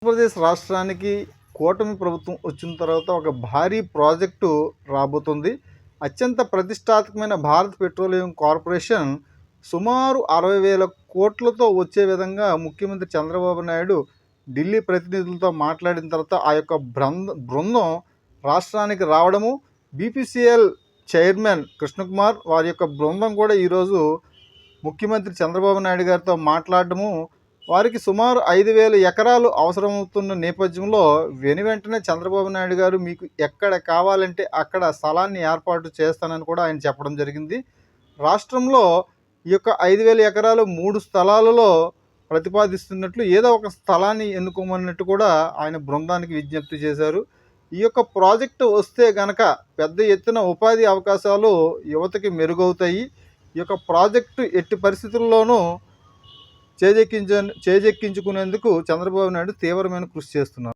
ఆంధ్రప్రదేశ్ రాష్ట్రానికి కూటమి ప్రభుత్వం వచ్చిన తర్వాత ఒక భారీ ప్రాజెక్టు రాబోతుంది. అత్యంత ప్రతిష్టాత్మకమైన భారత్ పెట్రోలియం కార్పొరేషన్ సుమారు అరవై వేల కోట్లతో వచ్చే విధంగా ముఖ్యమంత్రి చంద్రబాబు నాయుడు ఢిల్లీ ప్రతినిధులతో మాట్లాడిన తర్వాత ఆ యొక్క బృంద బృందం రాష్ట్రానికి రావడము. బీపీసీఎల్ చైర్మన్ కృష్ణకుమార్ వారి యొక్క బృందం కూడా ఈరోజు ముఖ్యమంత్రి చంద్రబాబు నాయుడు గారితో మాట్లాడడము. వారికి సుమారు ఐదు వేల ఎకరాలు అవసరమవుతున్న నేపథ్యంలో వెను వెంటనే చంద్రబాబు నాయుడు గారు మీకు ఎక్కడ కావాలంటే అక్కడ స్థలాన్ని ఏర్పాటు చేస్తానని కూడా ఆయన చెప్పడం జరిగింది. రాష్ట్రంలో ఈ యొక్క ఐదు వేల ఎకరాలు మూడు స్థలాలలో ప్రతిపాదిస్తున్నట్లు ఏదో ఒక స్థలాన్ని ఎన్నుకోమన్నట్టు కూడా ఆయన బృందానికి విజ్ఞప్తి చేశారు. ఈ యొక్క ప్రాజెక్టు వస్తే గనక పెద్ద ఎత్తున ఉపాధి అవకాశాలు యువతకి మెరుగవుతాయి. ఈ యొక్క ప్రాజెక్టు ఎట్టి పరిస్థితుల్లోనూ చేజెక్కించ చేజెక్కించుకునేందుకు చంద్రబాబు నాయుడు తీవ్రమైన కృషి చేస్తున్నారు.